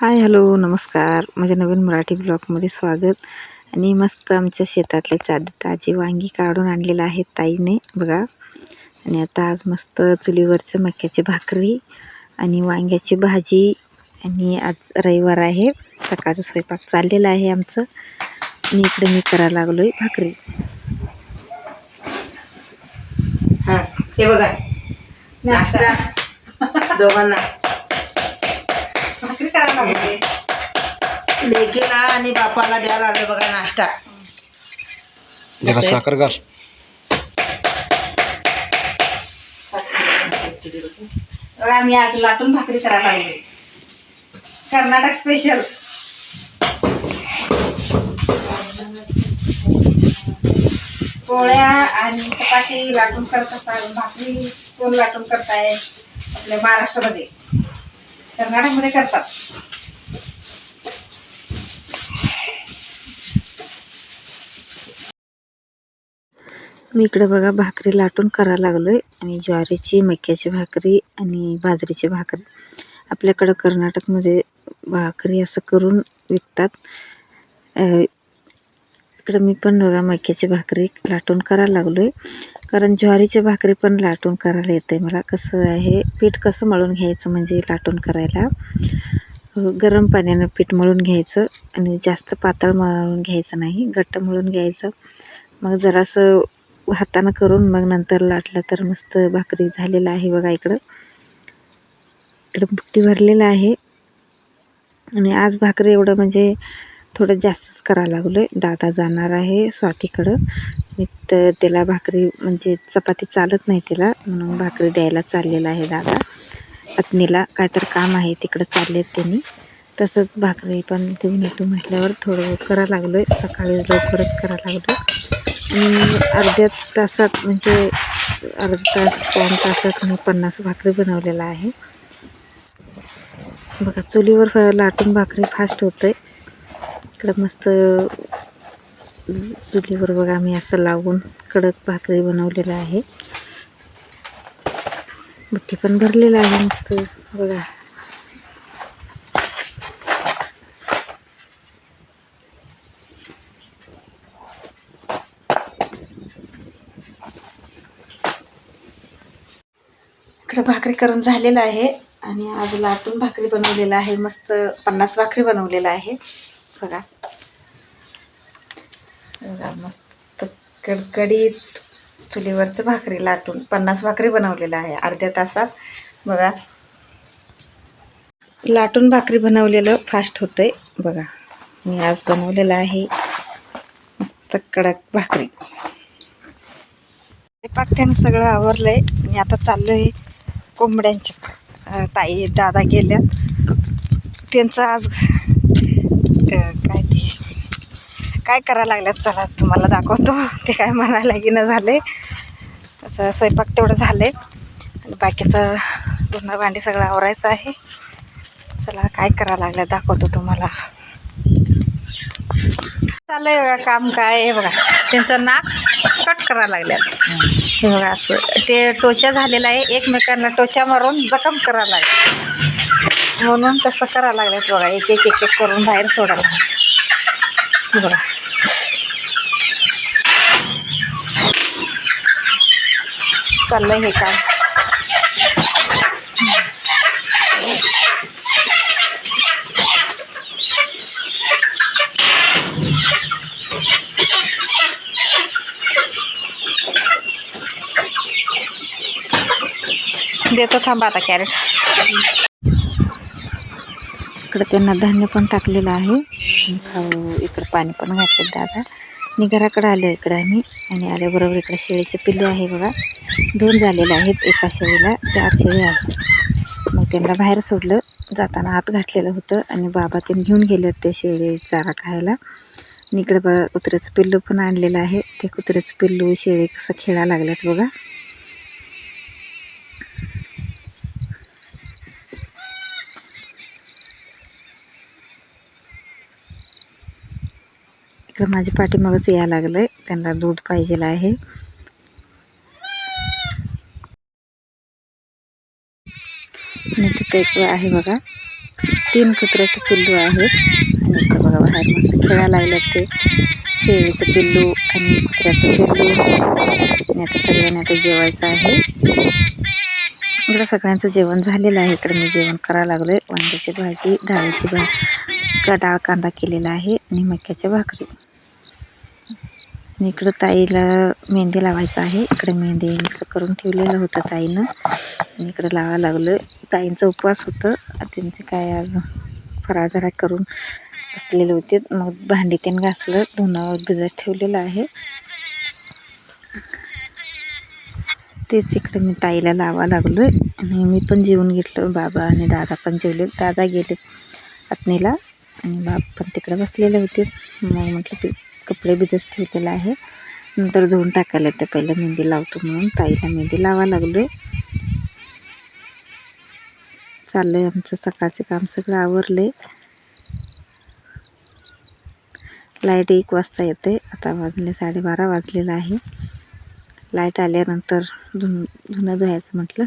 Hi hello नमस्कार. माझ्या नवीन मराठी ब्लॉगमध्ये स्वागत. आणि मस्त आमच्या शेतातले चाद ताजी वांगी काढून आणलेलं आहे ताईने बघा. आणि आता आज मस्त चुलीवरचं मक्याची भाकरी आणि वांग्याची भाजी. आणि आज रविवार आहे. सकाळचा स्वयंपाक चाललेला आहे आमचं. आणि इकडे मी करायला लागलो आहे भाकरी. हा हे बघा. नाश्ता. दोघांना. लागले लेकीला आणि बापाला द्यायला लागले बघा नाश्ता. जरा साखर घाल. बघा, आम्ही आज लाटून भाकरी करायला लागले. कर्नाटक स्पेशल पोळ्या आणि चपाती लाटून करत असाल भाकरी कोण लाटून करताय आपल्या महाराष्ट्रामध्ये? कर्नाटकमध्ये करतात. मी इकडे बघा भाकरी लाटून करायला लागलो आहे आणि ज्वारीची मक्याची भाकरी आणि बाजरीची भाकरी. आपल्याकडं कर्नाटकमध्ये भाकरी असं करून विकतात. इकडं मी पण बघा मक्याची भाकरी लाटून करायला लागलो आहे कारण ज्वारीची भाकरी पण लाटून करायला येते मला. कसं आहे पीठ कसं मळून घ्यायचं म्हणजे लाटून करायला? गरम पाण्यानं पीठ मळून घ्यायचं आणि जास्त पातळ मळून घ्यायचं नाही घट्ट मळून घ्यायचं. मग जरासं हातानं करून मग नंतर लाटलं तर मस्त भाकरी झालेलं आहे बघा इकडं. इकडं बुट्टी भरलेलं आहे. आणि आज भाकरी एवढं म्हणजे थोडं जास्तच करायला लागलो आहे दादा जाणार आहे स्वातीकडं. मी तर त्याला भाकरी म्हणजे चपाती चालत नाही तिला म्हणून भाकरी द्यायला चाललेला आहे दादा. पत्नीला काय तर काम आहे तिकडं चालले आहेत त्यांनी. तसंच भाकरी पण देऊन येतो म्हटल्यावर थोडं करायला लागलो आहे सकाळी लवकरच करायला लागलो आणि अर्ध्या तासात म्हणजे अर्धा तास दोन तासात मी पन्नास भाकरी बनवलेला आहे. बघा चुलीवर फ- लाटून भाकरी फास्ट होतं आहे इकडं मस्त चुलीवर बघा मी असं लावून कडक भाकरी बनवलेलं आहे. बुट्टी पण भरलेलं आहे मस्त बघा. इकडं भाकरी करून झालेलं आहे आणि आज लाटून भाकरी बनवलेलं आहे मस्त पन्नास भाकरी बनवलेलं आहे. बघा. बघा मस्त कडकडीत चुलीवरचं भाकरी लाटून पन्नास भाकरी बनवलेलं आहे अर्ध्या तासात. बघा. लाटून भाकरी बनवलेलं फास्ट होतंय. बघा मी आज बनवलेलं आहे मस्त कडक भाकरी. पाकत्याने त्यानं सगळं आवरलंय. आणि आता चाललोय कोंबड्यांच्या ताई दादा गेल्यात. त्यांचं आज काय ते? काय करायला लागल्यात? चला तुम्हाला दाखवतो. ते काय म्हणायला की न झाले. तसं स्वयंपाक तेवढं झाले आणि बाकीचं धुणं भांडी सगळं आवरायचं आहे. चला काय करायला लागलं दाखवतो तुम्हाला. चाललंय बघा काम काय आहे बघा. त्यांचं नाक कट करायला लागल्यात. हे बघा असं ते टोचा झालेलं आहे. एकमेकांना टोचा मारून जखम करायला लागले म्हणून तसं करायला लागलेत बघा. एक एक एक एक करून बाहेर सोडायला बघा. चाललंय हे काम. देतो थांबा आता कॅरेट. इकडं त्यांना धान्य पण टाकलेलं आहे. खाऊ इकडं पाणी पण घातलं दादा. मी घराकडं आलो इकडं आम्ही. आणि आल्याबरोबर इकडे शेळीचे पिल्ले आहे बघा. दोन झालेले आहेत. एका शेळीला चार शेळी आहेत. मग त्यांना बाहेर सोडलं. जाताना आत घातलेलं होतं. आणि बाबा त्यांनी घेऊन गेले ते शेळी चारा खायला. आणि इकडे बघा कुत्र्याचं पिल्लू पण आणलेलं आहे. ते कुत्र्याचं पिल्लू शेळी कसं खेळायला लागल्यात बघा. इकडं माझ्या पाठीमागच यायला आहे त्यांना दूध पाहिजेलं आहे. आणि तिथं एक आहे बघा. तीन कुत्र्याचं पिल्लू आहेत. आणि इकडं बघा बाहेर मस्त खेळायला लागलं ते. शेळीचं पिल्लू आणि कुत्र्याचं पिल्लू. आणि आता सगळ्यांनी आता जेवायचं आहे. इकडं सगळ्यांचं जेवण झालेलं आहे. इकडे मी जेवण करायला लागलोय. वांग्याची भाजी डाळीची भा डाळ कांदा केलेला आहे आणि मक्याच्या भाकरी. आणि इकडं ताईला मेहंदी लावायचं आहे. इकडे मेहंदी मिक्स करून ठेवलेलं होतं ताईनं. आणि इकडं लावा लागलं. ताईंचा उपवास होतं. त्यांचे काय आज फराळ जरा करून बसलेले होते. मग भांडी त्यानं घासलं. धुणं भिजत ठेवलेलं आहे. तेच इकडे मी ताईला लावा लागलो आणि मी पण जेवून घेतलं. बाबा आणि दादा पण जेवले. दादा गेले पत्नीला आणि बाप पण तिकडे बसलेले होते. मग म्हटलं ते कपडे भिजत ठेवलेलं आहे. नंतर धुवून टाकायला येतं. पहिलं मेहंदी लावतो म्हणून ताईला मेहंदी लावा लागलोय. चाललंय आमचं सकाळचं काम सगळं आवरले लाइट एक वाजता येते. आता वाजले साडेबारा वाजलेलं आहे. लाइट आल्यानंतर धुन धुणं धुवायचं म्हटलं.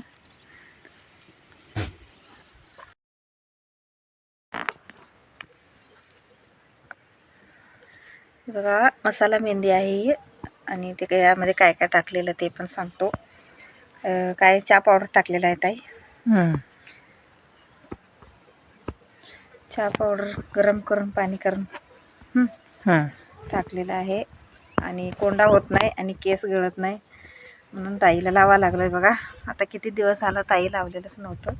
बघा मसाला मेहंदी आहे. ही आणि ते काय यामध्ये काय काय टाकलेलं ते पण सांगतो. काय चहा पावडर टाकलेला आहे ताई. चहा पावडर गरम करून पाणी करून टाकलेलं आहे. आणि कोंडा होत नाही आणि केस गळत नाही. म्हणून ताईला लावा लागलं बघा. आता किती दिवस आला ताई लावलेलंच नव्हतं.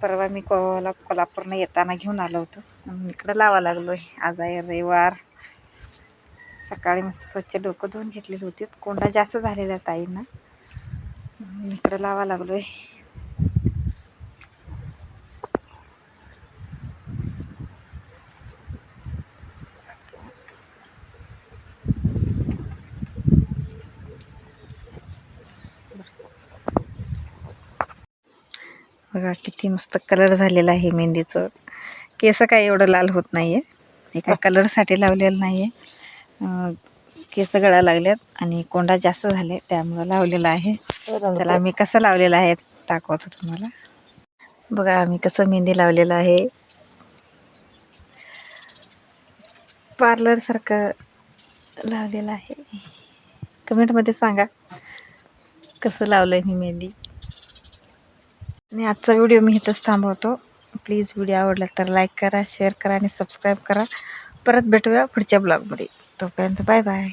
परवा मी कोला कोल्हापूरनं येताना घेऊन आलो होतो. इकडं लावा लागलो आहे आज आहे रविवार. सकाळी मस्त स्वच्छ डोकं धुवून घेतलेले होते. कोंडा जास्त झालेला ताईंना. इकडं लावा लागलो आहे बघा किती मस्त कलर झालेला आहे मेहंदीचं. केस काय एवढं लाल होत नाही आहे हे काय कलरसाठी लावलेलं नाही आहे केस गळा लागल्यात आणि कोंडा जास्त झाले त्यामुळं लावलेलं आहे. त्याला मी कसं लावलेलं आहे दाखवतो तुम्हाला. बघा आम्ही कसं मेहंदी लावलेलं आहे. पार्लरसारखं लावलेलं आहे. कमेंटमध्ये सांगा कसं लावलं आहे मी मेहंदी? आणि आजचा व्हिडिओ मी इथंच थांबवतो. प्लीज व्हिडिओ आवडला तर लाईक करा शेअर करा आणि सबस्क्राईब करा. परत भेटूया पुढच्या ब्लॉगमध्ये. तोपर्यंत बाय बाय.